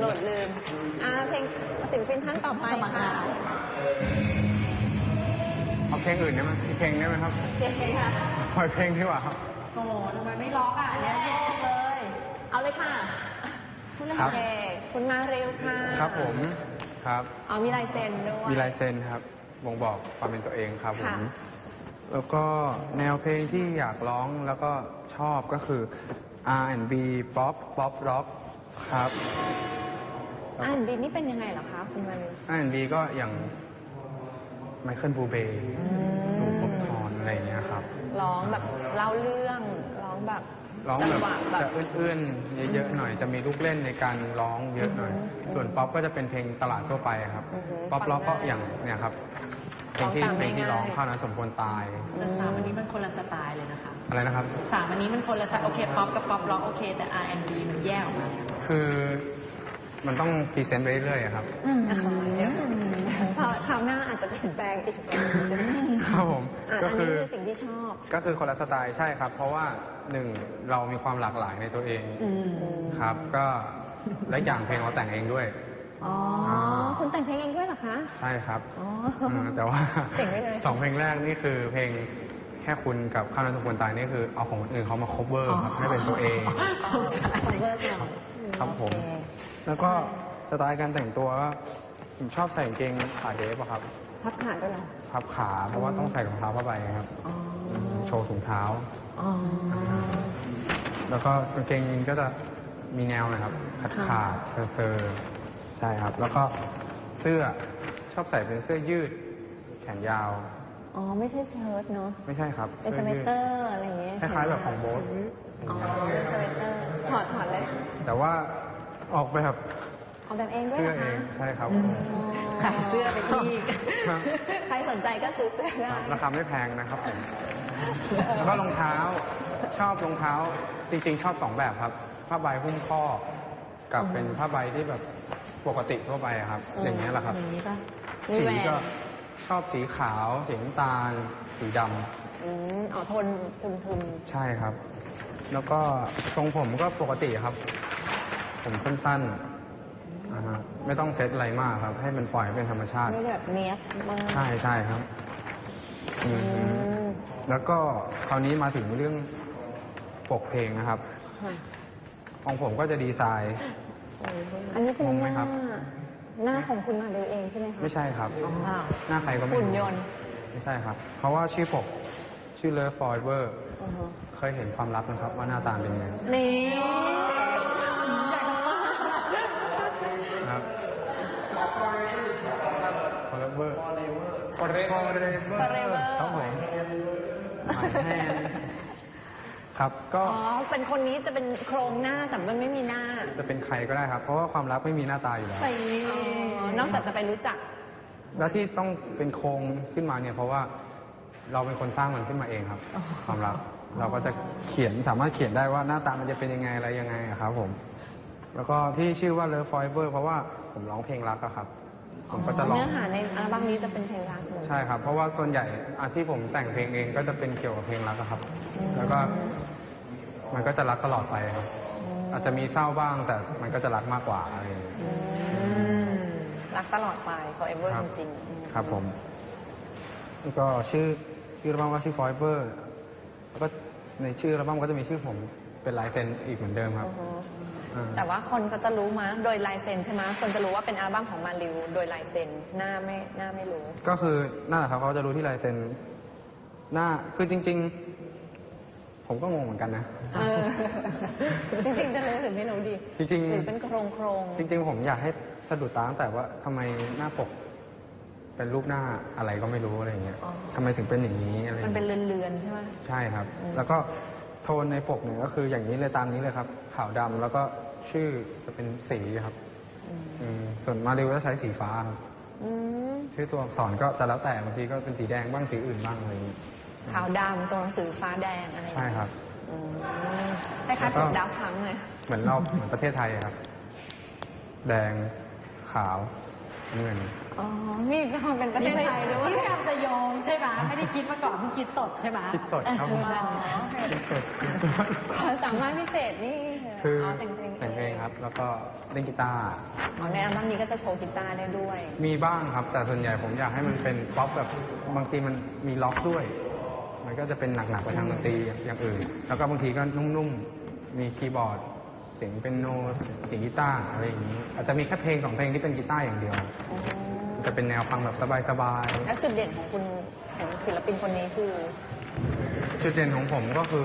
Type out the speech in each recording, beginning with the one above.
โหลดลืม อ่า เพลงศิลปินท่านต่อไปค่ะเอาเพลงอื่นได้ไหมอีกเพลงได้ไหมครับเพลงค่ะปล่อยเพลงดีกว่าครับโอ้โหทำไมไม่ล็อกอะเนี่ยโยกเลย เอาเลยค่ะครับโอเคคุณมาเร็วค่ะ ครับผมครับอ๋อมีลายเซ็นด้วย มีลายเซ็นครับบ่งบอกความเป็นตัวเองครับผมค่ะแล้วก็แนวเพลงที่อยากร้องแล้วก็ชอบก็คือ R&B Pop Pop Rock ครับ อ่านบีนี่เป็นยังไงเหรอคะคุณมาเร็ว R&B ก็อย่างไมเคิลบูเบย์หนุ่มพบทอนอะไรอย่างเงี้ยครับ ร้องแบบเล่าเรื่องร้องแบบร้องจัแบบหวะแบบจะเอื้อนๆเยอะๆหน่อย จะมีลูกเล่นในการร้องเยอะหน่อย อือฮึส่วนป๊อปก็จะเป็นเพลงตลาดทั่วไปครับ อือฮึป๊อปฟังล็อกก็ง่ายอย่างเนี่ยครับ เพลงที่ร้องตามเพลงที่ง่ายๆร้องข้าวนั้นสมควรตายแต่สามอันนี้มันคนละสไตล์เลยนะคะ อะไรนะครับ สามอันนี้มันคนละสไตล์โอเคป๊อปกับป๊อปล็อกโอเคแต่ R&B มันแยกออกมา คือ มันต้องพรีเซนต์ไปเรื่อยๆอะครับ อืมเพราะคราวหน้าอาจจะเปลี่ยนแปลงอีกครับผม อะก็อันคืนี้อ คือสิ่งที่ชอบ ก็คือคนละสไตล์ใช่ครับ เพราะว่าหนึ่งเรามีความหลากหลายในตัวเองอืมครับ ก็และอย่างเพลงเราแต่งเองด้วย อ๋อคุณแต่งเพลงเองด้วยเหรอคะ ใช่ครับอ๋ออืมแต่ว่าเจ๋งไปเลย สองเพลงแรกนี่คือเพลง แค่คุณกับข้าวนั้นสมควรตายนี่คือเอาของคนอื่นเขามา cover ครับให้เป็นตัวเอง ของเบอร์ก่อนครับผม โอเแล้วก็สไตล์การแต่งตัวก็ผมชอบใส่กางเกงขาเดฟอะครับ พับขาด้วยเหรอพับขาเพราะว่าต้องใส่รองเท้าผ้าใบครับ อ๋อโชว์ถุงเท้า อ๋อแล้วก็กางเกงยีนก็จะมีแนวหนะครับขาดขาดเซอร์เซอร์ใช่ครับ แล้วก็เสื้อชอบใส่เป็นเสื้อยืด แขนยาว อ๋อ ไม่ใช่เชิ้ตเนาะ ไม่ใช่ครับเป็นสเวตเตอร์อะไรอย่างเงี้ยคล้ายๆแบบของโบ๊ทอ๋อเป็นสเวตเตอร์ ถอดถอดเลย แต่ว่าออกแบบออกแบบเองด้วยเสื้เหอรอเอคะงใช่ครับขายเสื้อไปอีกครับใครสนใจก็ซื้อเสื้อได้ ราคาไม่แพงนะครับผมแล้วก็รองเท้าชอบรองเท้า จริงๆ ชอบสองแบบครับ ผ้าใบหุ้มข้อ กับเป็นผ้าใบที่แบบปกติทั่วไปอะครับ อย่างนี้ยแหละครับ อย่างนี้ป่ะมีสีแหวนก็ ชอบสีขาว สีน้ำตาล สีดำอืมอ๋อทนทุนทุนใช่ครับ แล้วก็ทรงผมก็ปกติครับ ผมสั้นๆอ่าฮะไม่ต้องเซตอะไรมากครับ ให้มันปล่อยให้เป็นธรรมชาติ ไม่แบบเนี้ยบมากใช่ใช่ครับอือืมมแล้วก็คราวนี้มาถึงเรื่องปกเพลงนะครับ ค่ะของผมก็จะดีไซน์ อันนี้คืองงไหมหครัน้าบ หน้าของคุณมาดูเองใช่ไหมคะไม่ใช่ครับ อ้าวหน้าใครก็ไม่รู้หุ่นยนต์ไม่ใช่ครับ เพราะว่าชื่อปกชื่อ Love Forever อือฮึเคยเห็นความลับนะครับว่าหน้าตาเป็นยังไงนี่ครับ Forever Forever ฟอเรเวอร์ครับผมหมายแห้งครับก็ อ๋อ เป็นคนนี้จะเป็นโครงหน้าแต่มันไม่มีหน้า จะเป็นใครก็ได้ครับ เพราะว่าความรักไม่มีหน้าตาอยู่แล้วอ๋อนอกจากจะไปรู้จัก แล้วที่ต้องเป็นโครงขึ้นมาเนี่ยเพราะว่าเราเป็นคนสร้างมันขึ้นมาเองครับ ความรักเราก็จะเขียนสามารถเขียนได้ว่าหน้าตามันจะเป็นยังไงอะไรยังไงอะครับผม แล้วก็ที่ชื่อว่า Love Forever เพราะว่าผมร้องเพลงรักอะครับ ผมก็จะร้อง เนื้อหาในอัลบั้มนี้จะเป็นเพลงรักเลยใช่ครับ เพราะว่าส่วนใหญ่อาที่ผมแต่งเพลงเองก็จะเป็นเกี่ยวกับเพลงรักอะครับ แล้วก็มันก็จะรักตลอดไปครับ อาจจะมีเศร้าบ้างแต่มันก็จะรักมากกว่าอะไรอย่างเงี้ย อืมรักตลอดไป forever ครัจบริงๆอืมครับผม แล้วก็ชื่อชื่ออัลบั้มว่าชื่อ Forever แล้วก็ในชื่ออัลบั้มก็จะมีชื่อผมเป็นลายเซ็นอีกเหมือนเดิมครับอือฮึอ่าแต่ว่าคนก็จะรู้มาโดยลายเซ็นใช่ไหมคนจะรู้ว่าเป็นอัลบั้มของมาริวโดยลายเซ็นหน้าไม่หน้าไม่รู้ ก็คือนั่นแหละครับเขาจะรู้ที่ลายเซ็นหน้าคือจริง ๆ ผมก็งงเหมือนกันนะ เออจริงๆจะรู้หรือไม่รู้ดีจริงหรือเป็นโครงโครงๆจริงๆ ผมอยากให้สะดุดตาตั้งแต่ว่าทำไมหน้าปก เป็นรูปหน้าอะไรก็ไม่รู้อะไรอย่างเงี้ยทำไมถึงเป็นอย่างนี้อะไรอมันย่างเป็นเงี้ยเรือนๆใช่ไหม ใช่ครับ อืม แล้วก็โทนในปกเนี่ยก็คืออย่างนี้เลยตามนี้เลยครับ ขาวดำแล้วก็ชื่อจะเป็นสีครับ อืมอืมส่วนมาริวจะใช้สีฟ้าครับ อืม ชื่อตัวอักษรก็จะแล้วแต่บางทีก็เป็นสีแดงบ้างสีอื่นบ้างอะไรอย่างนี้ ขาวดำตัวหนังสือฟ้าแดงอะไรอย่างใช่เงี้ยครับ อืมคล้ายๆแล้วก็ปกดาวพังเลยเหมือนเราเหมือนประเทศไทยอะครับ แดงขาวน้ำเงิน อ๋อมีความเป็นประเทศไทยด้วยนี่พยายามจะโยงใช่ไหมไม่ได้คิดมาก่อนเพิ่งคิดสดใช่ไหมคิดสดครับผมอ๋อคิดสดความสามารถพิเศษนี่คือเอาแต่งเพลงเแต่งเพลงครับ แล้วก็เล่นกีตาร์อ๋อในอัลบั้มนี้ก็จะโชว์กีตาร์ได้ด้วย มีบ้างครับ แต่ส่วนใหญ่ผมอยากให้มันเป็นป๊อปแบบบางทีมันมีล็อกด้วย มันก็จะเป็นหนักๆไปทางดนตรีอย่างอื่น แล้วก็บางทีก็นุ่มๆ มีคีย์บอร์ด เสียงเป็นโนเสียงกีตาร์อะไรอย่างนี้ อาจจะมีแค่เพลงสองเพลงที่เป็นกีตาร์อย่างเดียว จะเป็นแนวฟังแบบสบายแล้วจุดเด่นของคุณของศิลปินคนนี้คือๆจุดเด่นของผมก็คือ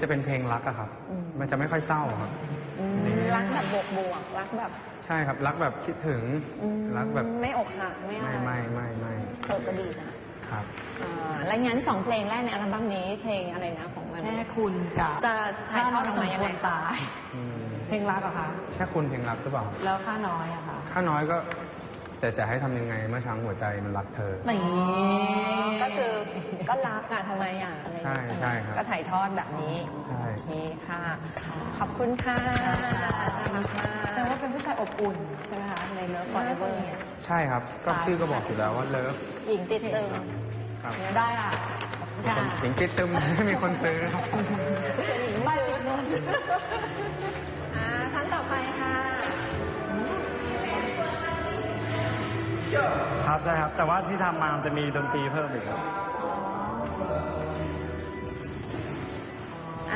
จะเป็นเพลงรักอะครับอืมมันจะไม่ค่อยเศร้าครับอืมรักแบบบวกบวกๆรักแบบ ใช่ครับ รักแบบคิดถึงอืมรักแบบไม่อกหักไม่อะไม่ไรไม่ไม่ไม่เออก็ดีนะ ครับอ่าแล้วงั้นสองเพลงแรกในอัลบั้มนี้เพลงอะไรนะของมันแม่คุณกับจะถ่ายทอดออกมายังไงข้น้อสควรตายอืมเพลงรักเหรอคะแค่คุณเพลงรักหรือเปล่าแล้วค่าน้อยอะคะข้าน้อยก็ แต่จะให้ทำยังไงเมื่อช้างหัวใจมันรักเธอ นี่ก็คือก็รักอะทำไมอะอะไรอย่างเงี้ยใช่ไหมใช่ครับก็ถ่ายทอดแบบนี้ใช่ โอเคค่ะ ขอบคุณค่ะน่ารักมากแสดงว่าเป็นผู้ชายอบอุ่นใช่ไหมคะในเลิฟฟอร์เอเวอร์เนี่ยใช่ครับ ก็ชื่อก็บอกอยู่แล้วว่าเลิฟหญิงติดตึงครับได้ล่ะค่ะสิงติดตึม ไม่มีคนซื้อครับไม่ติดเงินอ่าท่ ครับใช่ครับ แต่ว่าที่ทำมามันจะมีดนตรีเพิ่มอีกครับ